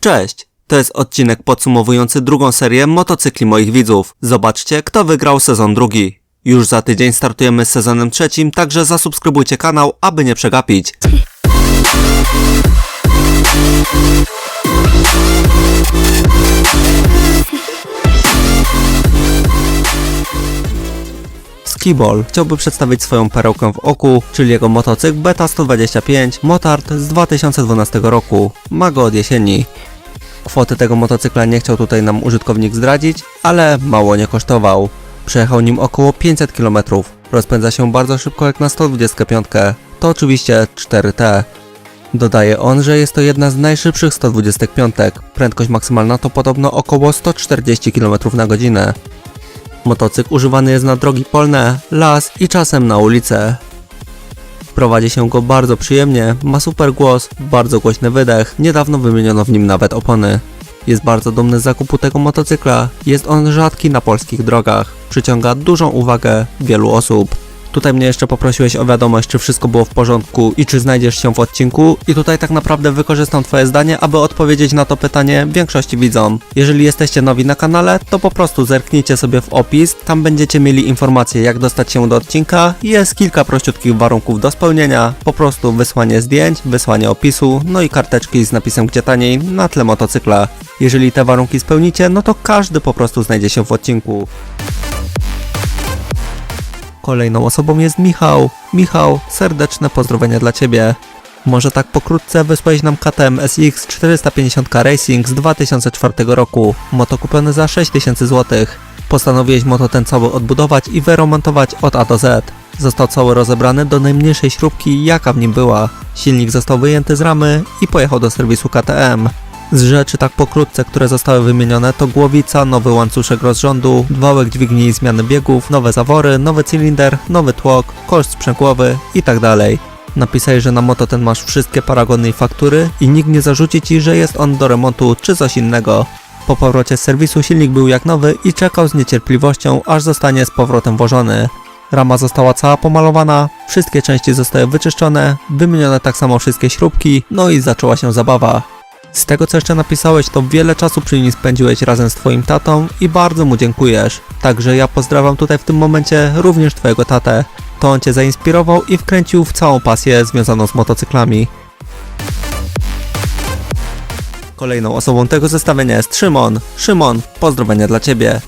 Cześć! To jest odcinek podsumowujący drugą serię motocykli moich widzów. Zobaczcie, kto wygrał sezon drugi. Już za tydzień startujemy z sezonem trzecim, także zasubskrybujcie kanał, aby nie przegapić. Skiball chciałby przedstawić swoją perełkę w oku, czyli jego motocykl Beta 125 Motard z 2012 roku. Ma go od jesieni. Kwoty tego motocykla nie chciał tutaj nam użytkownik zdradzić, ale mało nie kosztował. Przejechał nim około 500 km. Rozpędza się bardzo szybko jak na 125. To oczywiście 4T. Dodaje on, że jest to jedna z najszybszych 125. Prędkość maksymalna to podobno około 140 km na godzinę. Motocykl używany jest na drogi polne, las i czasem na ulicę. Prowadzi się go bardzo przyjemnie, ma super głos, bardzo głośny wydech, niedawno wymieniono w nim nawet opony. Jest bardzo dumny z zakupu tego motocykla, jest on rzadki na polskich drogach, przyciąga dużą uwagę wielu osób. Tutaj mnie jeszcze poprosiłeś o wiadomość, czy wszystko było w porządku i czy znajdziesz się w odcinku. I tutaj tak naprawdę wykorzystam Twoje zdanie, aby odpowiedzieć na to pytanie większości widzom. Jeżeli jesteście nowi na kanale, to po prostu zerknijcie sobie w opis, tam będziecie mieli informacje jak dostać się do odcinka. Jest kilka prościutkich warunków do spełnienia, po prostu wysłanie zdjęć, wysłanie opisu, no i karteczki z napisem gdzie taniej na tle motocykla. Jeżeli te warunki spełnicie, no to każdy po prostu znajdzie się w odcinku. Kolejną osobą jest Michał. Michał, serdeczne pozdrowienia dla Ciebie. Może tak pokrótce wysłałeś nam KTM SX 450 Racing z 2004 roku. Moto kupiony za 6000 zł. Postanowiłeś moto ten cały odbudować i wyremontować od A do Z. Został cały rozebrany do najmniejszej śrubki jaka w nim była. Silnik został wyjęty z ramy i pojechał do serwisu KTM. Z rzeczy tak pokrótce, które zostały wymienione to głowica, nowy łańcuszek rozrządu, wałek dźwigni i zmiany biegów, nowe zawory, nowy cylinder, nowy tłok, kosz sprzęgłowy i tak. Napisałeś, że na moto ten masz wszystkie paragony i faktury i nikt nie zarzuci ci, że jest on do remontu czy coś innego. Po powrocie z serwisu silnik był jak nowy i czekał z niecierpliwością, aż zostanie z powrotem włożony. Rama została cała pomalowana, wszystkie części zostały wyczyszczone, wymienione tak samo wszystkie śrubki, no i zaczęła się zabawa. Z tego co jeszcze napisałeś, to wiele czasu przy nim spędziłeś razem z twoim tatą i bardzo mu dziękujesz. Także ja pozdrawiam tutaj w tym momencie również twojego tatę. To on cię zainspirował i wkręcił w całą pasję związaną z motocyklami. Kolejną osobą tego zestawienia jest Szymon. Szymon, pozdrowienia dla ciebie.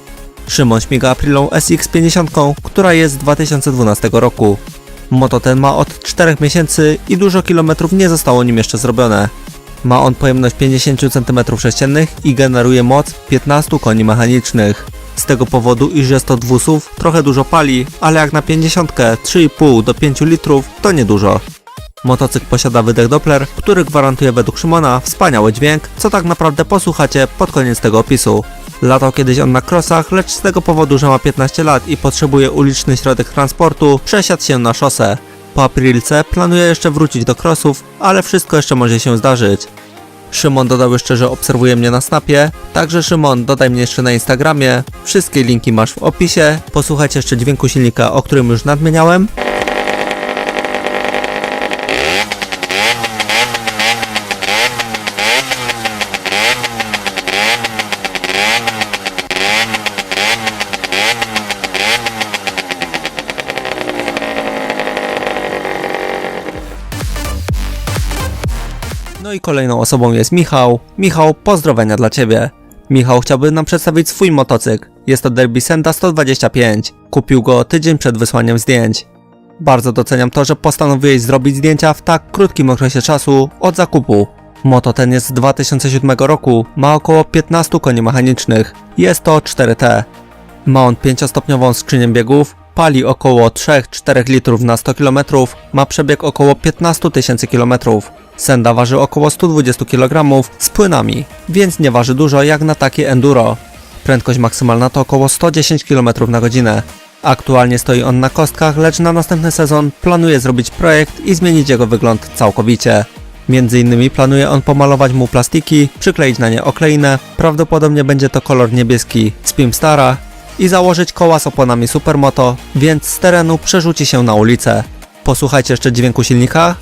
Szymon śmiga Aprilą SX50, która jest z 2012 roku. Moto ten ma od 4 miesięcy i dużo kilometrów nie zostało nim jeszcze zrobione. Ma on pojemność 50 cm3 i generuje moc 15 koni mechanicznych. Z tego powodu, iż jest to dwusów, trochę dużo pali, ale jak na 50 3,5 do 5 litrów to niedużo. Motocykl posiada wydech Doppler, który gwarantuje według Szymona wspaniały dźwięk, co tak naprawdę posłuchacie pod koniec tego opisu. Latał kiedyś on na crossach, lecz z tego powodu, że ma 15 lat i potrzebuje uliczny środek transportu, przesiadł się na szosę. Po aprilce planuje jeszcze wrócić do crossów, ale wszystko jeszcze może się zdarzyć. Szymon dodał jeszcze, że obserwuje mnie na Snapie, także Szymon dodaj mnie jeszcze na Instagramie, wszystkie linki masz w opisie, posłuchajcie jeszcze dźwięku silnika, o którym już nadmieniałem. No i kolejną osobą jest Michał. Michał, pozdrowienia dla Ciebie. Michał chciałby nam przedstawić swój motocykl. Jest to Derby Senda 125. Kupił go tydzień przed wysłaniem zdjęć. Bardzo doceniam to, że postanowiłeś zrobić zdjęcia w tak krótkim okresie czasu od zakupu. Moto ten jest z 2007 roku, ma około 15 koni mechanicznych. Jest to 4T. Ma on 5-stopniową skrzynię biegów, pali około 3-4 litrów na 100 km, ma przebieg około 15 tysięcy km. Senda waży około 120 kg z płynami, więc nie waży dużo jak na takie enduro. Prędkość maksymalna to około 110 km na godzinę. Aktualnie stoi on na kostkach, lecz na następny sezon planuje zrobić projekt i zmienić jego wygląd całkowicie. Między innymi planuje on pomalować mu plastiki, przykleić na nie okleinę, prawdopodobnie będzie to kolor niebieski z Pimstara i założyć koła z oponami Supermoto, więc z terenu przerzuci się na ulicę. Posłuchajcie jeszcze dźwięku silnika.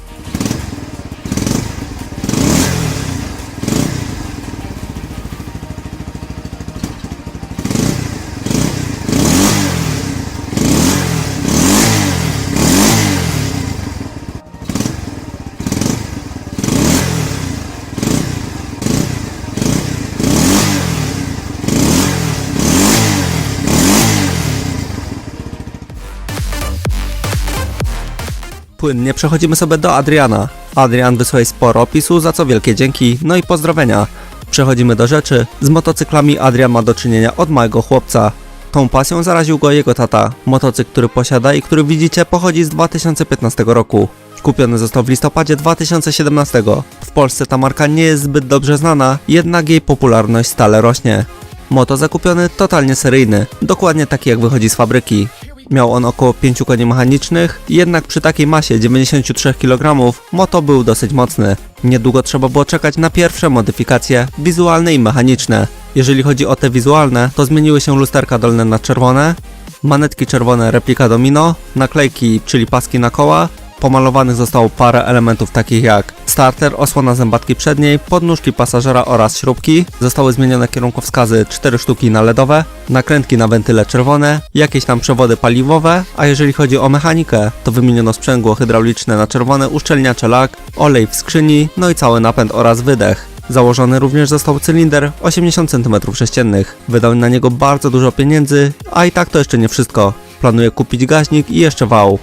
Płynnie przechodzimy sobie do Adriana. Adrian wysłał sporo opisu, za co wielkie dzięki, no i pozdrowienia. Przechodzimy do rzeczy. Z motocyklami Adrian ma do czynienia od małego chłopca. Tą pasją zaraził go jego tata. Motocykl, który posiada i który widzicie pochodzi z 2015 roku. Kupiony został w listopadzie 2017. W Polsce ta marka nie jest zbyt dobrze znana, jednak jej popularność stale rośnie. Moto zakupiony totalnie seryjny, dokładnie taki jak wychodzi z fabryki. Miał on około 5 koni mechanicznych, jednak przy takiej masie 93 kg moto był dosyć mocny. Niedługo trzeba było czekać na pierwsze modyfikacje wizualne i mechaniczne. Jeżeli chodzi o te wizualne, to zmieniły się lusterka dolne na czerwone, manetki czerwone replika domino, naklejki, czyli paski na koła, Pomalowanych zostało parę elementów takich jak starter, osłona zębatki przedniej, podnóżki pasażera oraz śrubki. Zostały zmienione kierunkowskazy 4 sztuki na LEDowe, nakrętki na wentyle czerwone, jakieś tam przewody paliwowe, a jeżeli chodzi o mechanikę, to wymieniono sprzęgło hydrauliczne na czerwone, uszczelniacze lak, olej w skrzyni, no i cały napęd oraz wydech. Założony również został cylinder 80 cm3. Wydał na niego bardzo dużo pieniędzy, a i tak to jeszcze nie wszystko. Planuje kupić gaźnik i jeszcze wał.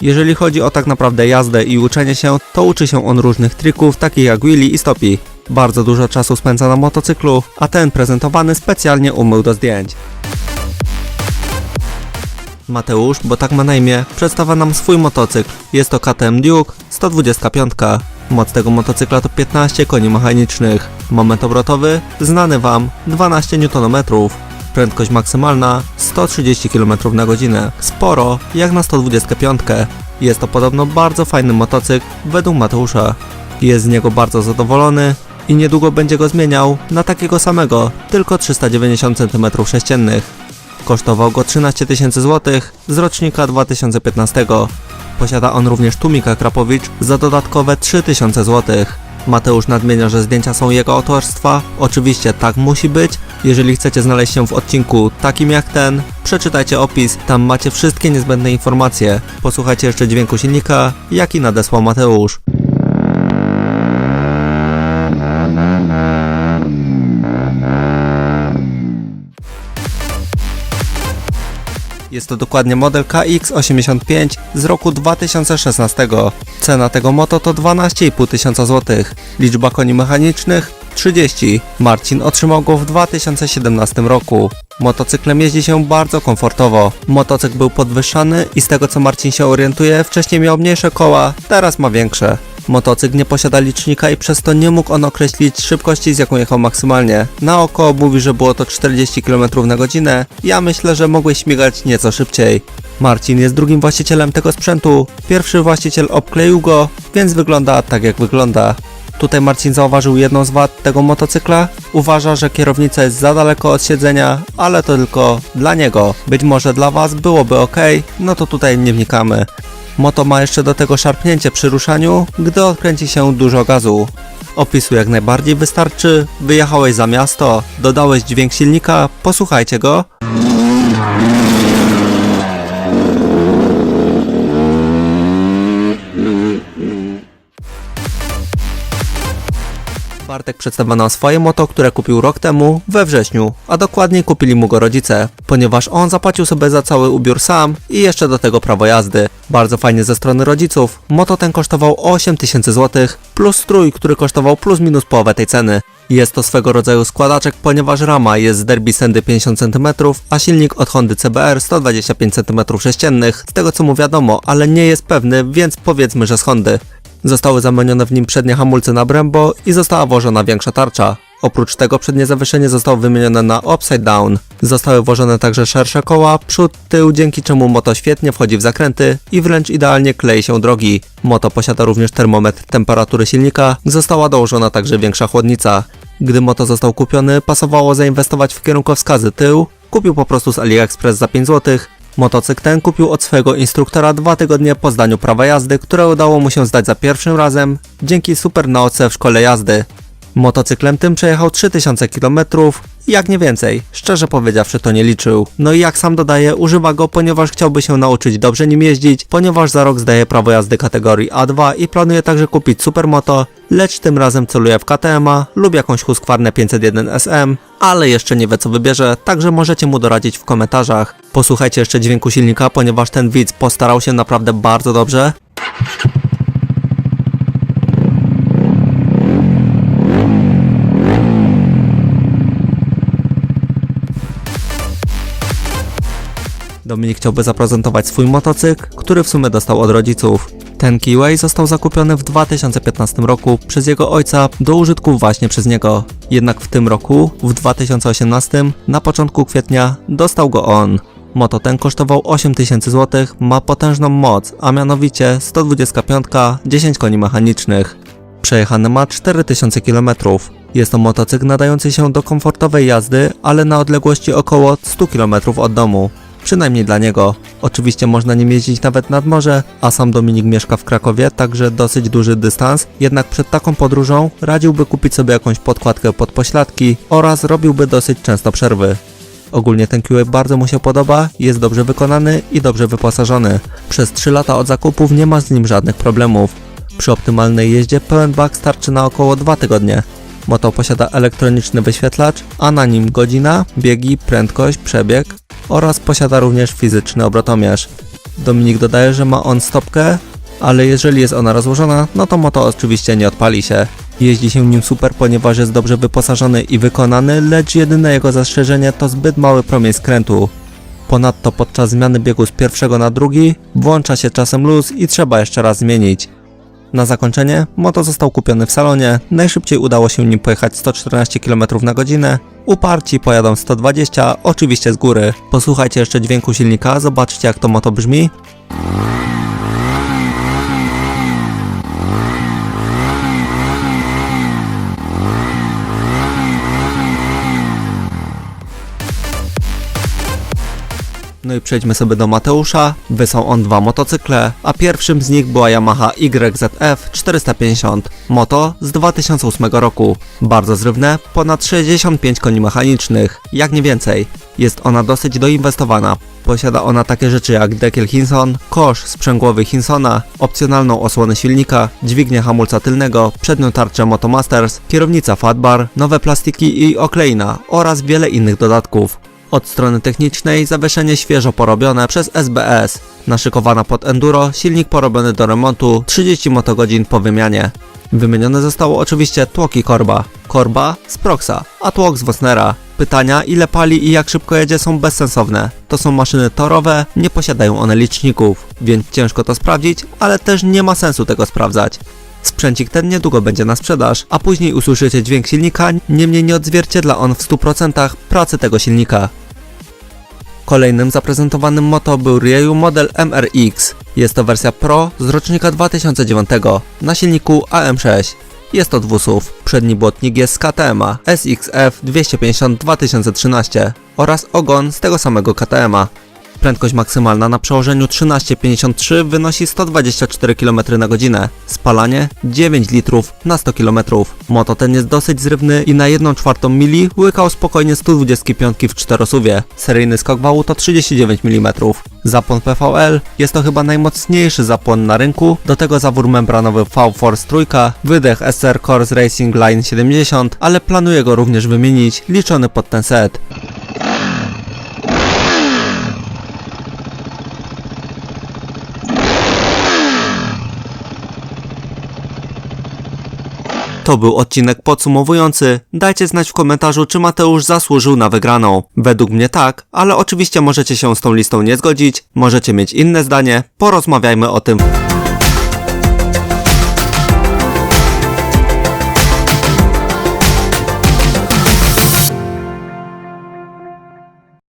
Jeżeli chodzi o tak naprawdę jazdę i uczenie się, to uczy się on różnych trików, takich jak wheelie i stopi. Bardzo dużo czasu spędza na motocyklu, a ten prezentowany specjalnie umył do zdjęć. Mateusz, bo tak ma na imię, przedstawia nam swój motocykl. Jest to KTM Duke 125. Moc tego motocykla to 15 koni mechanicznych. Moment obrotowy, znany Wam, 12 Nm. Prędkość maksymalna 130 km na godzinę. Sporo, jak na 125. Jest to podobno bardzo fajny motocykl, według Mateusza. Jest z niego bardzo zadowolony i niedługo będzie go zmieniał na takiego samego, tylko 390 cm3. Kosztował go 13 tysięcy złotych z rocznika 2015. Posiada on również tłumika Krapowicz za dodatkowe 3000 złotych. Mateusz nadmienia, że zdjęcia są jego autorstwa. Oczywiście tak musi być. Jeżeli chcecie znaleźć się w odcinku takim jak ten, przeczytajcie opis, tam macie wszystkie niezbędne informacje. Posłuchajcie jeszcze dźwięku silnika, jaki nadesłał Mateusz. Jest to dokładnie model KX85 z roku 2016. Cena tego moto to 12,5 tysiąca złotych. Liczba koni mechanicznych 30. Marcin otrzymał go w 2017 roku. Motocyklem jeździ się bardzo komfortowo. Motocykl był podwyższany i z tego co Marcin się orientuje, wcześniej miał mniejsze koła, teraz ma większe. Motocykl nie posiada licznika i przez to nie mógł on określić szybkości z jaką jechał maksymalnie. Na oko mówi, że było to 40 km na godzinę. Ja myślę, że mogłeś śmigać nieco szybciej. Marcin jest drugim właścicielem tego sprzętu. Pierwszy właściciel obkleił go, więc wygląda tak jak wygląda. Tutaj Marcin zauważył jedną z wad tego motocykla. Uważa, że kierownica jest za daleko od siedzenia, ale to tylko dla niego. Być może dla Was byłoby ok, no to tutaj nie wnikamy. Moto ma jeszcze do tego szarpnięcie przy ruszaniu, gdy odkręci się dużo gazu. Opisu jak najbardziej wystarczy, wyjechałeś za miasto, dodałeś dźwięk silnika, posłuchajcie go. Bartek przedstawia nam swoje moto, które kupił rok temu, we wrześniu, a dokładniej kupili mu go rodzice, ponieważ on zapłacił sobie za cały ubiór sam i jeszcze do tego prawo jazdy. Bardzo fajnie ze strony rodziców. Moto ten kosztował 8000 zł, plus strój, który kosztował plus minus połowę tej ceny. Jest to swego rodzaju składaczek, ponieważ rama jest z Derby Sandy 50 cm, a silnik od Hondy CBR 125 cm3, z tego co mu wiadomo, ale nie jest pewny, więc powiedzmy, że z Hondy. Zostały zamienione w nim przednie hamulce na Brembo i została włożona większa tarcza. Oprócz tego przednie zawieszenie zostało wymienione na upside down. Zostały włożone także szersze koła, przód, tył, dzięki czemu moto świetnie wchodzi w zakręty i wręcz idealnie klei się drogi. Moto posiada również termometr temperatury silnika, została dołożona także większa chłodnica. Gdy moto został kupiony, pasowało zainwestować w kierunkowskazy tył, kupił po prostu z AliExpress za 5 zł, Motocykl ten kupił od swojego instruktora dwa tygodnie po zdaniu prawa jazdy, które udało mu się zdać za pierwszym razem dzięki super nauce w szkole jazdy. Motocyklem tym przejechał 3000 km, jak nie więcej. Szczerze powiedziawszy to nie liczył. No i jak sam dodaje, używa go, ponieważ chciałby się nauczyć dobrze nim jeździć, ponieważ za rok zdaje prawo jazdy kategorii A2 i planuje także kupić supermoto, lecz tym razem celuje w KTM-a lub jakąś Husqvarnę 501 SM, ale jeszcze nie wie co wybierze, także możecie mu doradzić w komentarzach. Posłuchajcie jeszcze dźwięku silnika, ponieważ ten widz postarał się naprawdę bardzo dobrze. Dominik chciałby zaprezentować swój motocykl, który w sumie dostał od rodziców. Ten Keyway został zakupiony w 2015 roku przez jego ojca do użytku właśnie przez niego. Jednak w tym roku, w 2018, na początku kwietnia, dostał go on. Moto ten kosztował 8000 zł, ma potężną moc, a mianowicie 125, 10 koni mechanicznych. Przejechane ma 4000 km. Jest to motocykl nadający się do komfortowej jazdy, ale na odległości około 100 km od domu. Przynajmniej dla niego. Oczywiście można nim jeździć nawet nad morze, a sam Dominik mieszka w Krakowie, także dosyć duży dystans, jednak przed taką podróżą radziłby kupić sobie jakąś podkładkę pod pośladki oraz robiłby dosyć często przerwy. Ogólnie ten QA bardzo mu się podoba, jest dobrze wykonany i dobrze wyposażony. Przez 3 lata od zakupów nie ma z nim żadnych problemów. Przy optymalnej jeździe pełen bak starczy na około 2 tygodnie. Moto posiada elektroniczny wyświetlacz, a na nim godzina, biegi, prędkość, przebieg oraz posiada również fizyczny obrotomierz. Dominik dodaje, że ma on stopkę, ale jeżeli jest ona rozłożona, no to moto oczywiście nie odpali się. Jeździ się nim super, ponieważ jest dobrze wyposażony i wykonany, lecz jedyne jego zastrzeżenie to zbyt mały promień skrętu. Ponadto podczas zmiany biegu z pierwszego na drugi włącza się czasem luz i trzeba jeszcze raz zmienić. Na zakończenie, moto został kupiony w salonie, najszybciej udało się nim pojechać 114 km na godzinę, uparci pojadą 120, oczywiście z góry. Posłuchajcie jeszcze dźwięku silnika, zobaczcie jak to moto brzmi. No i przejdźmy sobie do Mateusza. Wysłał on dwa motocykle, a pierwszym z nich była Yamaha YZF 450. Moto z 2008 roku. Bardzo zrywne, ponad 65 koni mechanicznych, jak nie więcej. Jest ona dosyć doinwestowana. Posiada ona takie rzeczy jak dekiel Hinson, kosz sprzęgłowy Hinsona, opcjonalną osłonę silnika, dźwignię hamulca tylnego, przednią tarczę Motomasters, kierownica Fatbar, nowe plastiki i okleina oraz wiele innych dodatków. Od strony technicznej zawieszenie świeżo porobione przez SBS. Naszykowana pod enduro, silnik porobiony do remontu, 30 motogodzin po wymianie. Wymienione zostało oczywiście tłoki korba. Korba z Proxa, a tłok z Wosnera. Pytania ile pali i jak szybko jedzie są bezsensowne. To są maszyny torowe, nie posiadają one liczników, więc ciężko to sprawdzić, ale też nie ma sensu tego sprawdzać. Sprzęcik ten niedługo będzie na sprzedaż, a później usłyszycie dźwięk silnika, niemniej nie odzwierciedla on w 100% pracy tego silnika. Kolejnym zaprezentowanym moto był Ryu model MRX. Jest to wersja Pro z rocznika 2009 na silniku AM6. Jest to dwusów. Przedni błotnik jest z KTM-a SXF 250 2013 oraz ogon z tego samego KTM-a. Prędkość maksymalna na przełożeniu 13,53 wynosi 124 km na godzinę. Spalanie 9 litrów na 100 km. Moto ten jest dosyć zrywny i na 1 czwartą mili łykał spokojnie 125 w czterosuwie. Seryjny skok wału to 39 mm. Zapłon PVL jest to chyba najmocniejszy zapłon na rynku, do tego zawór membranowy V-Force trójka, wydech SR Corse Racing Line 70, ale planuję go również wymienić, liczony pod ten set. To był odcinek podsumowujący. Dajcie znać w komentarzu, czy Mateusz zasłużył na wygraną. Według mnie tak, ale oczywiście możecie się z tą listą nie zgodzić, możecie mieć inne zdanie, porozmawiajmy o tym